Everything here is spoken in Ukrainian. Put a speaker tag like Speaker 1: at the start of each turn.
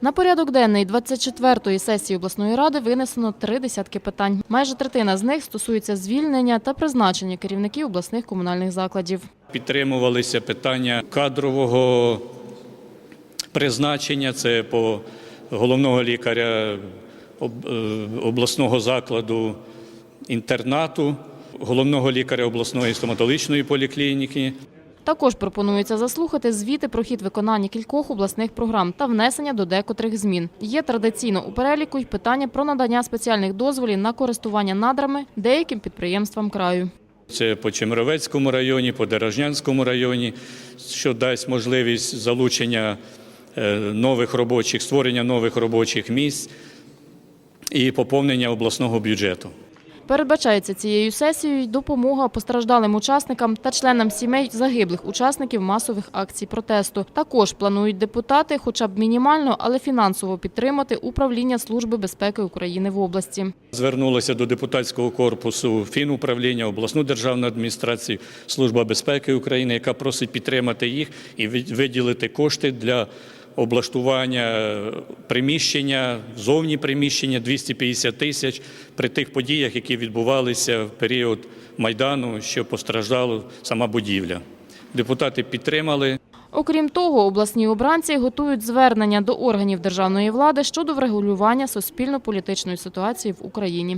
Speaker 1: На порядок денний 24-ї сесії обласної ради винесено три десятки питань. Майже третина з них стосується звільнення та призначення керівників обласних комунальних закладів.
Speaker 2: Підтримувалися питання кадрового призначення. Це по головного лікаря е, обласного закладу інтернату, головного лікаря обласної стоматологічної поліклініки.
Speaker 1: Також пропонується заслухати звіти про хід виконання кількох обласних програм та внесення до декотрих змін. Є традиційно у переліку й питання про надання спеціальних дозволів на користування надрами деяким підприємствам краю.
Speaker 2: Це по Чемеровецькому районі, по Дорожнянському районі, що дасть можливість залучення е, нових робочих, створення нових робочих місць і поповнення обласного бюджету.
Speaker 1: Передбачається цією сесією допомога постраждалим учасникам та членам сімей загиблих учасників масових акцій протесту. Також планують депутати, хоча б мінімально, але фінансово підтримати управління Служби безпеки України в області.
Speaker 2: Звернулося до депутатського корпусу фінуправління, обласну державну адміністрацію, Служба безпеки України, яка просить підтримати їх і ви- виділити кошти для облаштування приміщення, зовні приміщення 250 тисяч при тих подіях, які відбувалися в період Майдану, що постраждала сама будівля. Депутати підтримали.
Speaker 1: Окрім того, обласні обранці готують звернення до органів державної влади щодо врегулювання суспільно-політичної ситуації в Україні.